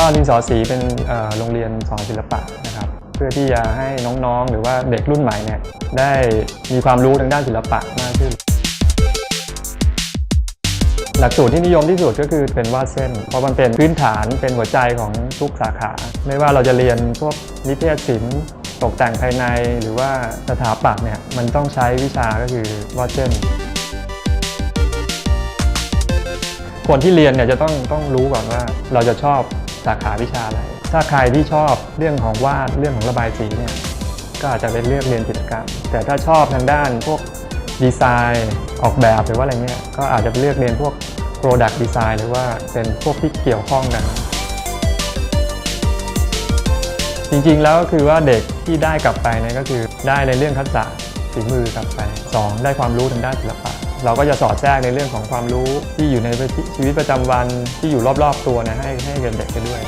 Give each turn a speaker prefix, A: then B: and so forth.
A: ก็ดินสอสีเป็นโรงเรียนสอนศิลปะนะครับเพื่อที่จะให้น้องๆ หรือว่าเด็กรุ่นใหม่เนี่ยได้มีความรู้ทางด้านศิลปะมากขึ้น หลักสูตรที่นิยมที่สุดก็คือเป็นวาดเส้น เพราะมันเป็นพื้นฐานเป็นหัวใจของทุกสาขา ไม่ว่าเราจะเรียนพวกนิเทศศิลป์ตกแต่งภายในหรือว่าสถาปัตย์เนี่ยมันต้องใช้วิชาก็คือวาดเส้นคนที่เรียนเนี่ยจะต้องต้องรู้ก่อนว่าเราจะชอบ สาขาวิชาอะไร ถ้าใครที่ชอบเรื่องของวาดเรื่องของระบายสีเนี่ยก็อาจจะเป็นเลือกเรียนจิตรกรรม แต่ถ้าชอบทางด้านพวกดีไซน์ออกแบบหรือว่าอะไรเงี้ยก็อาจจะเลือกเรียนพวก Product Design หรือว่าเป็นพวกที่เกี่ยวข้องกันจริงๆแล้วก็คือว่าเด็กที่ได้กลับไปเนี่ยก็คือได้ในเรื่องทักษะฝีมือกลับไป 2 ได้ความรู้ทางด้านศิลปะ เราก็จะสอดแทรกในเรื่องของความรู้ที่อยู่ในชีวิตประจำวันที่อยู่รอบๆตัวนะให้ให้กับเด็กไปด้วย